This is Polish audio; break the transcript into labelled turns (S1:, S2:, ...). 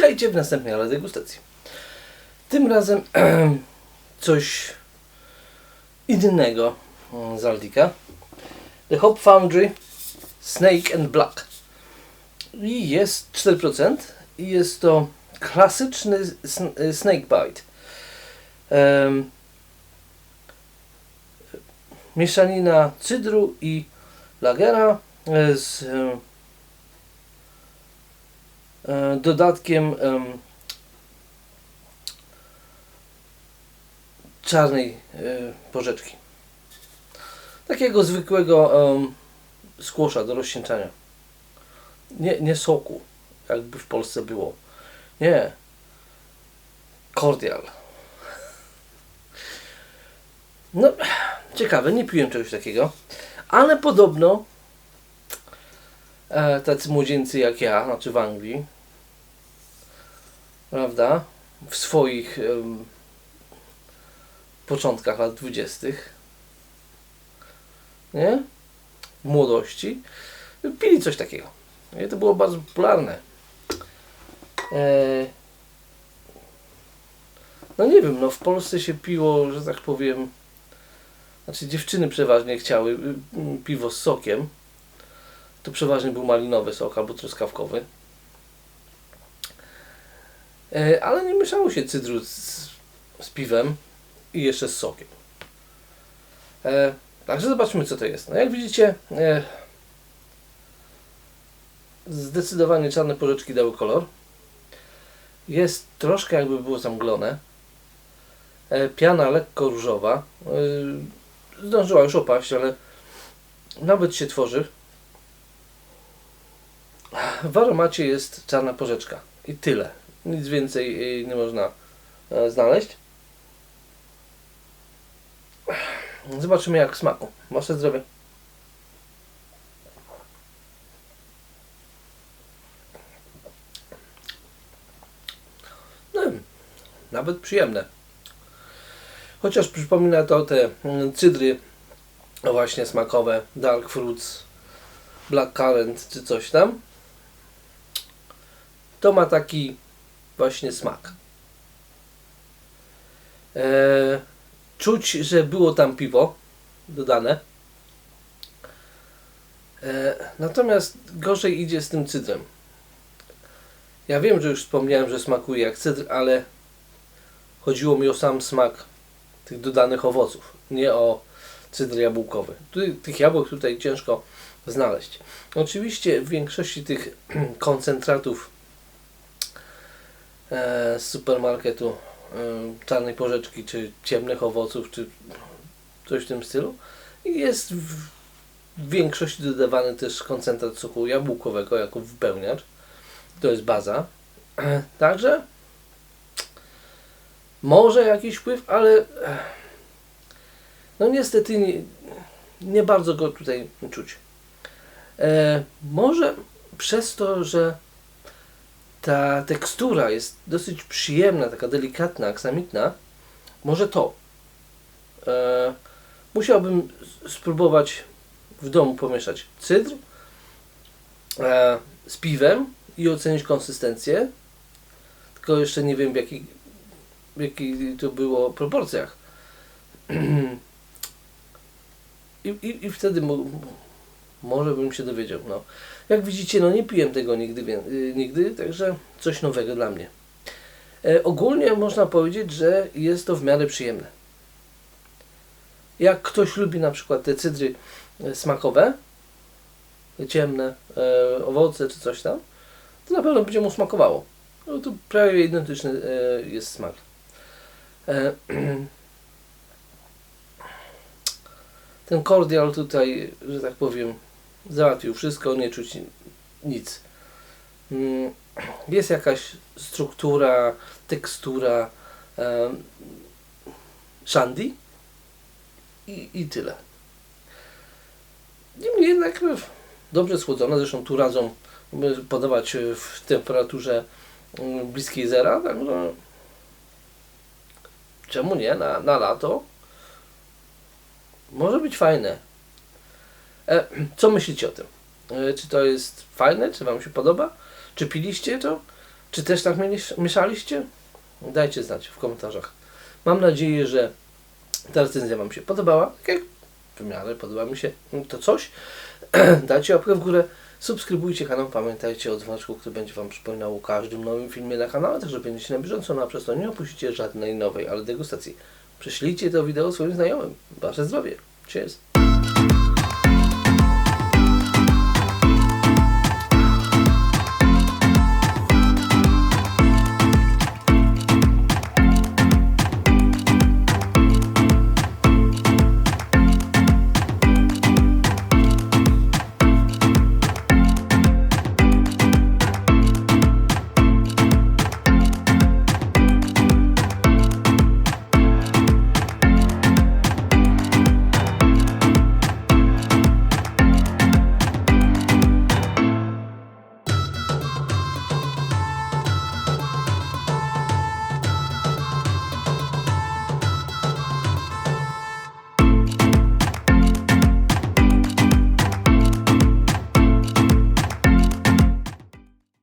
S1: Witajcie w następnej ale degustacji. Tym razem coś innego mm, z Aldika. The Hop Foundry Snake and Black. I jest 4% i jest to klasyczny sn- snake bite. Em, mieszanina cydru i lagera e, z e, dodatkiem em, czarnej e, porzeczki. Takiego zwykłego skłosza do rozcieńczania. Nie, nie soku, jakby w Polsce było. Nie. Cordial. No, ciekawe, nie piłem czegoś takiego. Ale podobno e, tacy młodzieńcy jak ja, znaczy w Anglii, prawda, w swoich em, początkach lat dwudziestych, nie? W młodości, pili coś takiego. I to było bardzo popularne. E, no nie wiem, no w Polsce się piło, że tak powiem, znaczy dziewczyny przeważnie chciały piwo z sokiem. To przeważnie był malinowy sok albo truskawkowy. E, ale nie mieszało się cydru z, z piwem i jeszcze z sokiem. E, także zobaczmy co to jest. No jak widzicie e, zdecydowanie czarne porzeczki dały kolor. Jest troszkę jakby było zamglone. E, piana lekko różowa. E, zdążyła już opaść, ale nawet się tworzy. W aromacie jest czarna porzeczka. I tyle. Nic więcej jej nie można e, znaleźć. Zobaczymy jak smaku. Wasze zdrowie. No, nawet przyjemne. Chociaż przypomina to te mm, cydry właśnie smakowe, dark fruits, black currant czy coś tam. To ma taki właśnie smak. Eee, czuć, że było tam piwo dodane. Eee, natomiast gorzej idzie z tym cydrem. Ja wiem, że już wspomniałem, że smakuje jak cydr, ale chodziło mi o sam smak tych dodanych owoców, nie o cydr jabłkowy. Tych jabłek tutaj ciężko znaleźć. Oczywiście w większości tych koncentratów e, z supermarketu e, czarnej porzeczki, czy ciemnych owoców, czy coś w tym stylu jest w, większości dodawany też koncentrat soku jabłkowego jako wypełniacz. To jest baza. Także może jakiś wpływ, ale no niestety nie, nie bardzo go tutaj czuć. E, może przez to, że ta tekstura jest dosyć przyjemna, taka delikatna, aksamitna, może to. E, musiałbym spróbować w domu pomieszać cydr e, z piwem i ocenić konsystencję. Tylko jeszcze nie wiem w jakich, w jakich to było proporcjach. I, i, i wtedy mo, może bym się dowiedział. No. Jak widzicie, no nie piłem tego nigdy, wie- y, nigdy także coś nowego dla mnie. E, ogólnie można powiedzieć, że jest to w miarę przyjemne. Jak ktoś lubi na przykład te cydry e, smakowe, ciemne, e, owoce czy coś tam, to na pewno będzie mu smakowało. No to prawie identyczny e, jest smak. E, ten kordial tutaj, że tak powiem, załatwił wszystko, nie czuć nic. Mm, Jest jakaś struktura, tekstura em, shandy i, i tyle. Niemniej jednak no, dobrze schłodzone, zresztą tu radzą podawać w temperaturze mm, bliskiej zera, czemu nie, na, na lato może być fajne. E, co myślicie o tym? E, czy to jest fajne? Czy Wam się podoba? Czy piliście to? Czy też tak myśleliście? Dajcie znać w komentarzach. Mam nadzieję, że ta recenzja Wam się podobała. Tak jak w miarę podoba mi się to coś. Dajcie łapkę w górę. Subskrybujcie kanał, pamiętajcie o dzwoneczku, który będzie Wam przypominał o każdym nowym filmie na kanale, także będziecie na bieżąco, no a przez to nie opuścicie żadnej nowej, ale degustacji. Prześlijcie to wideo swoim znajomym. Wasze zdrowie. Cheers.